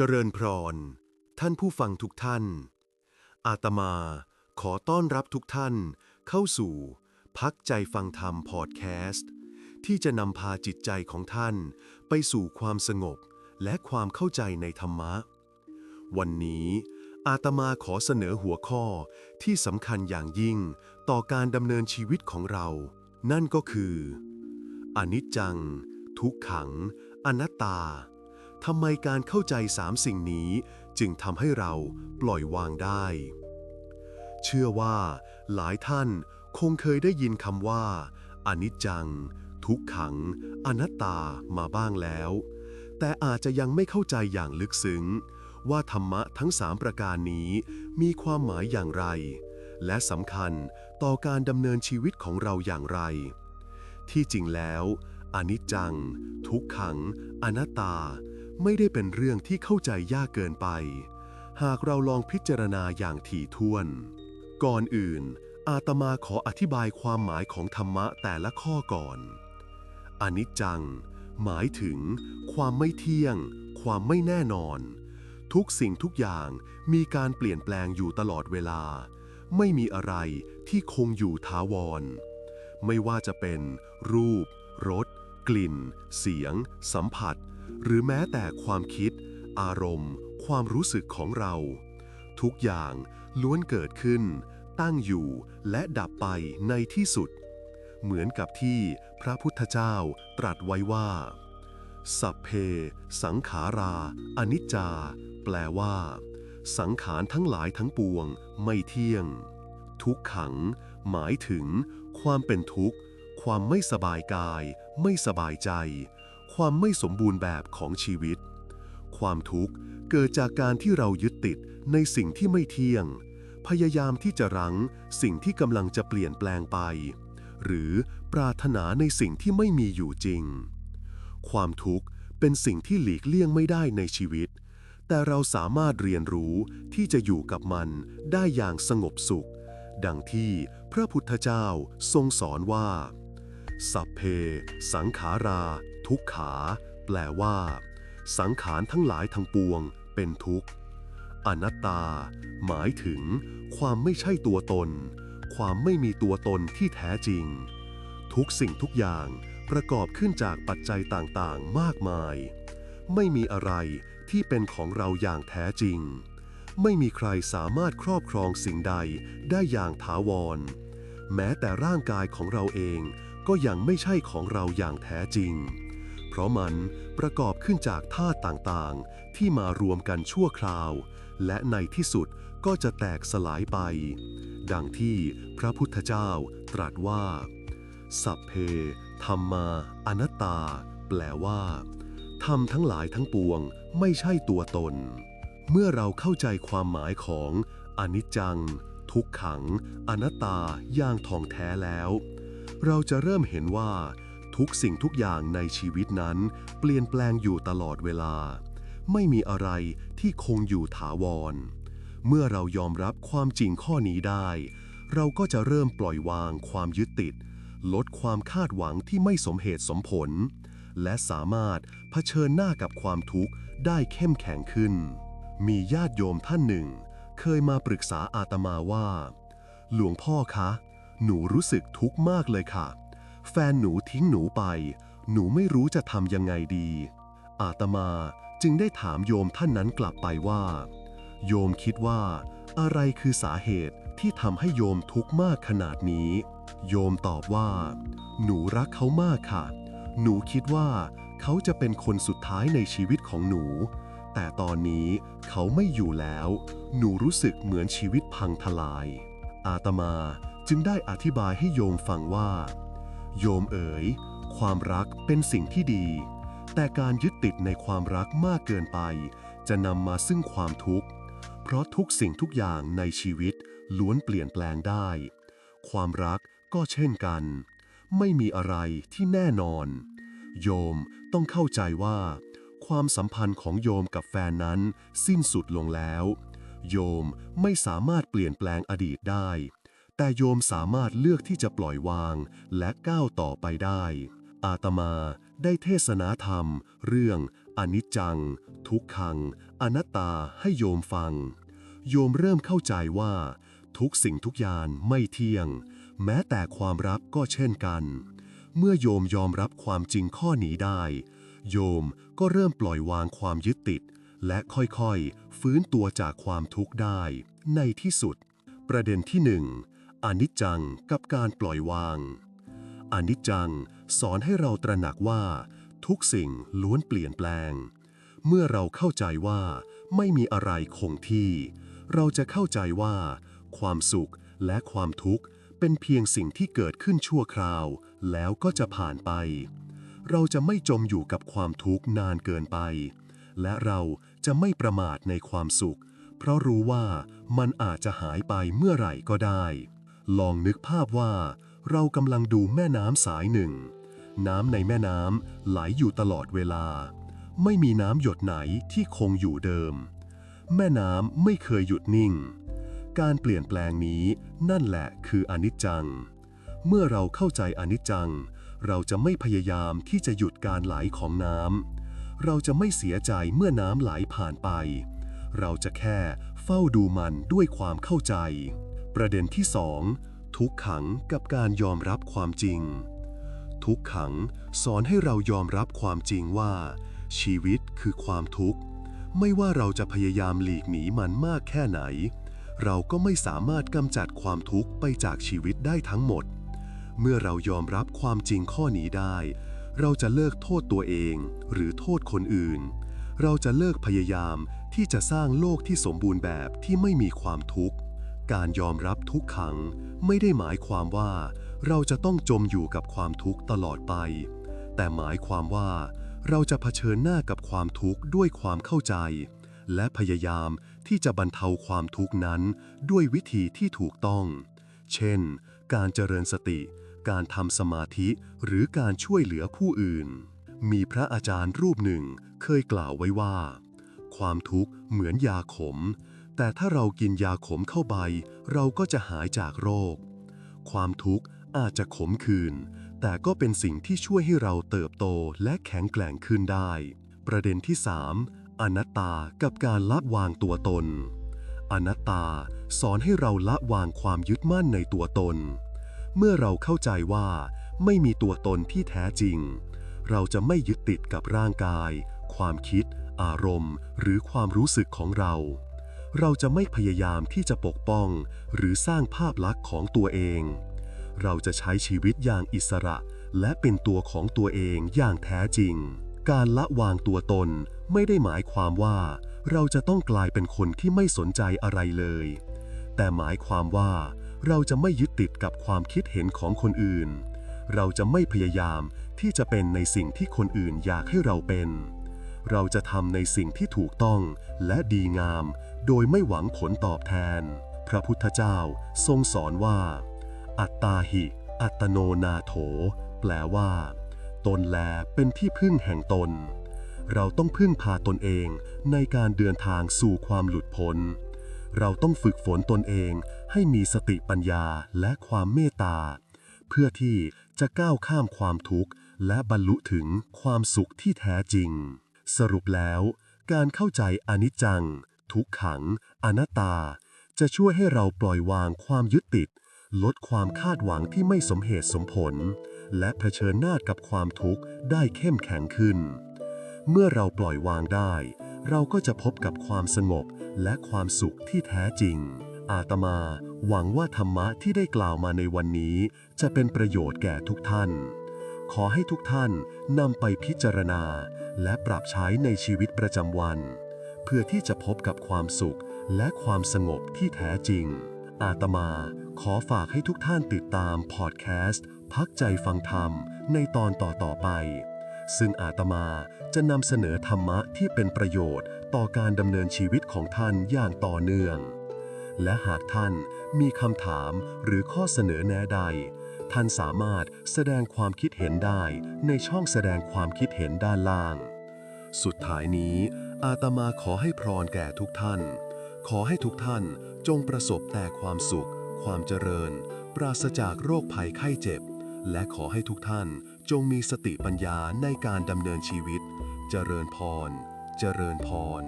เจริญพร ท่านผู้ฟังทุกท่าน อาตมาขอต้อนรับทุกท่านเข้าสู่ พักใจฟังธรรมพอดแคสต์ ที่จะนำพาจิตใจของท่าน ไปสู่ความสงบและความเข้าใจในธรรมะ วันนี้อาตมาขอเสนอหัวข้อที่สำคัญอย่างยิ่งต่อการดำเนินชีวิตของเรา นั่นก็คือ อนิจจัง ทุกขัง อนัตตา ทำไมการเข้าใจสามสิ่งนี้จึงทำให้เราปล่อยวางได้ เชื่อว่า หลายท่านคงเคยได้ยินคำว่า อนิจจัง ทุกขัง อนัตตามาบ้างแล้ว แต่อาจจะยังไม่เข้าใจอย่างลึกซึ้ง ว่าธรรมะทั้งสามประการนี้มีความหมายอย่างไร และสำคัญต่อการดำเนินชีวิตของเราอย่างไร ที่จริงแล้ว อนิจจัง ทุกขัง อนัตตา ไม่ได้เป็นเรื่องที่เข้าใจยากเกินไป หากเราลองพิจารณาอย่างถี่ถ้วน ก่อนอื่น อาตมาขออธิบายความหมายของธรรมะแต่ละข้อก่อน อนิจจัง หมายถึง ความไม่เที่ยง ความไม่แน่นอน ทุกสิ่งทุกอย่างมีการเปลี่ยนแปลงอยู่ตลอดเวลา ไม่มีอะไรที่คงอยู่ถาวร ไม่ว่าจะเป็น รูป รส กลิ่น เสียง สัมผัส หรือแม้แต่ความคิด อารมณ์ ความรู้สึกของเรา ทุกอย่างล้วนเกิดขึ้น ตั้งอยู่และดับไปในที่สุด เหมือนกับที่พระพุทธเจ้าตรัสไว้ว่า สัพเพ สังขารา อนิจจา แปลว่า สังขารทั้งหลายทั้งปวงไม่เที่ยง ทุกขัง หมายถึง ความเป็นทุกข์ ความไม่สบายกาย ไม่สบายใจ ความไม่สมบูรณ์แบบของชีวิต ความทุกข์เกิดจากการที่เรายึดติดในสิ่งที่ไม่เที่ยง พยายามที่จะรั้งสิ่งที่กำลังจะเปลี่ยนแปลงไป หรือปรารถนาในสิ่งที่ไม่มีอยู่จริง ความทุกข์เป็นสิ่งที่หลีกเลี่ยงไม่ได้ในชีวิต แต่เราสามารถเรียนรู้ที่จะอยู่กับมันได้อย่างสงบสุข ดังที่พระพุทธเจ้าทรงสอนว่า สัพเพ สังขารา ทุกขา แปลว่า สังขารทั้งหลายทั้งปวง เป็นทุกข์ อนัตตา หมายถึง ความไม่ใช่ตัวตน ความไม่มีตัวตนที่แท้จริง ทุกสิ่งทุกอย่างประกอบขึ้นจากปัจจัยต่างๆ มากมาย ไม่มีอะไรที่เป็นของเราอย่างแท้จริง ไม่มีใครสามารถครอบครองสิ่งใดได้อย่างถาวร แม้แต่ร่างกายของเราเองก็ยังไม่ใช่ของเราอย่างแท้จริง ราะมันประกอบขึ้นจากธาตุต่างๆ ที่มารวมกันชั่วคราว และในที่สุดก็จะแตกสลายไป ดังที่พระพุทธเจ้าตรัสว่า สัพเพธรรมาอนัตตา แปลว่าธรรมทั้งหลายทั้งปวงไม่ใช่ตัวตน เมื่อเราเข้าใจความหมายของอนิจจัง ทุกขัง อนัตตาอย่างท่องแท้แล้ว เราจะเริ่มเห็นว่า ทุกสิ่งทุกอย่างในชีวิตนั้น เปลี่ยนแปลงอยู่ตลอดเวลา ไม่มีอะไรที่คงอยู่ถาวร เมื่อเรายอมรับความจริงข้อนี้ได้ เราก็จะเริ่มปล่อยวางความยึดติด ลดความคาดหวังที่ไม่สมเหตุสมผล และสามารถเผชิญหน้ากับความทุกข์ได้เข้มแข็งขึ้น มีญาติโยมท่านหนึ่ง เคยมาปรึกษาอาตมาว่า หลวงพ่อคะ หนูรู้สึกทุกข์มากเลยค่ะ แฟนหนูทิ้งหนูไป หนูไม่รู้จะทำยังไงดี อาตมาจึงได้ถามโยมท่านนั้นกลับไปว่า โยมคิดว่าอะไรคือสาเหตุที่ทำให้โยมทุกข์มากขนาดนี้ โยมตอบว่า หนูรักเขามากค่ะ หนูคิดว่าเขาจะเป็นคนสุดท้ายในชีวิตของหนู แต่ตอนนี้เขาไม่อยู่แล้ว หนูรู้สึกเหมือนชีวิตพังทลาย อาตมาจึงได้อธิบายให้โยมฟังว่า โยมเอ๋ย ความรักเป็นสิ่งที่ดี แต่การยึดติดในความรักมากเกินไป จะนำมาซึ่งความทุกข์ เพราะทุกสิ่งทุกอย่างในชีวิตล้วนเปลี่ยนแปลงได้ ความรักก็เช่นกัน ไม่มีอะไรที่แน่นอน โยมต้องเข้าใจว่า ความสัมพันธ์ของโยมกับแฟนนั้นสิ้นสุดลงแล้ว โยมไม่สามารถเปลี่ยนแปลงอดีตได้ แต่โยมสามารถเลือกที่จะปล่อยวางและก้าวต่อไปได้ อาตมาได้เทศนาธรรม เรื่องอนิจจัง ทุกขัง อนัตตาให้โยมฟัง โยมเริ่มเข้าใจว่า ทุกสิ่งทุกอย่างไม่เที่ยง แม้แต่ความรักก็เช่นกัน เมื่อโยมยอมรับความจริงข้อนี้ได้ โยมก็เริ่มปล่อยวางความยึดติด และค่อยๆ ฟื้นตัวจากความทุกข์ได้ ในที่สุด ประเด็นที่หนึ่ง อนิจจังกับการปล่อยวางอนิจจังสอนให้เราตระหนักว่า ทุกสิ่งล้วนเปลี่ยนแปลง เมื่อเราเข้าใจว่าไม่มีอะไรคงที่ เราจะเข้าใจว่า ความสุขและความทุกข์เป็นเพียงสิ่งที่เกิดขึ้นชั่วคราว แล้วก็จะผ่านไป เราจะไม่จมอยู่กับความทุกข์นานเกินไป และเราจะไม่ประมาทในความสุข เพราะรู้ว่ามันอาจจะหายไปเมื่อไหร่ก็ได้ ลองนึกภาพว่า เรากำลังดูแม่น้ำสายหนึ่ง น้ำในแม่น้ำไหลอยู่ตลอดเวลา ไม่มีน้ำหยดไหนที่คงอยู่เดิม แม่น้ำไม่เคยหยุดนิ่ง การเปลี่ยนแปลงนี้นั่นแหละคืออนิจจัง เมื่อเราเข้าใจอนิจจัง เราจะไม่พยายามที่จะหยุดการไหลของน้ำเราจะไม่เสียใจเมื่อน้ำไหลผ่านไป เราจะแค่เฝ้าดูมันด้วยความเข้าใจ ประเด็นที่สองทุกขังกับการยอมรับความจริง ทุกขังสอนให้เรายอมรับความจริงว่า ชีวิตคือความทุกข์ ไม่ว่าเราจะพยายามหลีกหนีมันมากแค่ไหน เราก็ไม่สามารถกำจัดความทุกข์ไปจากชีวิตได้ทั้งหมด เมื่อเรายอมรับความจริงข้อนี้ได้ เราจะเลิกโทษตัวเองหรือโทษคนอื่น เราจะเลิกพยายามที่จะสร้างโลกที่สมบูรณ์แบบที่ไม่มีความทุกข์ การยอมรับทุกขังไม่ได้หมายความว่าเราจะต้องจมอยู่กับความทุกข์ตลอดไป แต่หมายความว่าเราจะเผชิญหน้ากับความทุกข์ด้วยความเข้าใจ และพยายามที่จะบรรเทาความทุกข์นั้นด้วยวิธีที่ถูกต้อง เช่น การเจริญสติ การทำสมาธิหรือการช่วยเหลือผู้อื่น มีพระอาจารย์รูปหนึ่งเคยกล่าวไว้ว่า ความทุกข์เหมือนยาขม แต่ถ้าเรากินยาขมเข้าไป เราก็จะหายจากโรค ความทุกข์อาจจะขมขื่นแต่ก็เป็นสิ่งที่ช่วยให้เราเติบโตและแข็งแกร่งขึ้นได้ ประเด็นที่ 3. อนัตตากับการละวางตัวตน อนัตตาสอนให้เราละวางความยึดมั่นในตัวตน เมื่อเราเข้าใจว่า ไม่มีตัวตนที่แท้จริง เราจะไม่ยึดติดกับร่างกาย ความคิด อารมณ์ หรือความรู้สึกของเรา เราจะไม่พยายามที่จะปกป้องหรือสร้างภาพลักษณ์ของตัวเอง เราจะใช้ชีวิตอย่างอิสระ และเป็นตัวของตัวเองอย่างแท้จริง การละวางตัวตนไม่ได้หมายความว่า เราจะต้องกลายเป็นคนที่ไม่สนใจอะไรเลย แต่หมายความว่าเราจะไม่ยึดติดกับความคิดเห็นของคนอื่น เราจะไม่พยายามที่จะเป็นในสิ่งที่คนอื่นอยากให้เราเป็น เราจะทำในสิ่งที่ถูกต้องและดีงาม โดยไม่หวังผลตอบแทน พระพุทธเจ้าทรงสอนว่า อัตตาหิ อัตโนนาโถ แปลว่า ตนแลเป็นที่พึ่งแห่งตน เราต้องพึ่งพาตนเองในการเดินทางสู่ความหลุดพ้น เราต้องฝึกฝนตนเองให้มีสติปัญญาและความเมตตา เพื่อที่จะก้าวข้ามความทุกข์ และบรรลุถึงความสุขที่แท้จริง สรุปแล้ว การเข้าใจอนิจจัง ทุกขัง อนัตตา จะช่วยให้เราปล่อยวางความยึดติด ลดความคาดหวังที่ไม่สมเหตุสมผล และเผชิญหน้ากับความทุกข์ได้เข้มแข็งขึ้น เมื่อเราปล่อยวางได้ เราก็จะพบกับความสงบและความสุขที่แท้จริง อาตมาหวังว่าธรรมะที่ได้กล่าวมาในวันนี้ จะเป็นประโยชน์แก่ทุกท่าน ขอให้ทุกท่านนำไปพิจารณา และปรับใช้ในชีวิตประจำวัน เพื่อที่จะพบกับความสุขและความสงบที่แท้จริง อาตมาขอฝากให้ทุกท่านติดตามพอดแคสต์ พักใจฟังธรรมในตอนต่อๆไป ซึ่งอาตมาจะนำเสนอธรรมะที่เป็นประโยชน์ต่อการดำเนินชีวิตของท่านอย่างต่อเนื่อง และหากท่านมีคำถามหรือข้อเสนอแนะใด ท่านสามารถแสดงความคิดเห็นได้ในช่องแสดงความคิดเห็นด้านล่าง สุดท้ายนี้ อาตมาขอให้พรแก่ทุกท่าน ขอให้ทุกท่านจงประสบแต่ความสุข ความเจริญ ปราศจากโรคภัยไข้เจ็บ และขอให้ทุกท่านจงมีสติปัญญาในการดำเนินชีวิต เจริญพร เจริญพร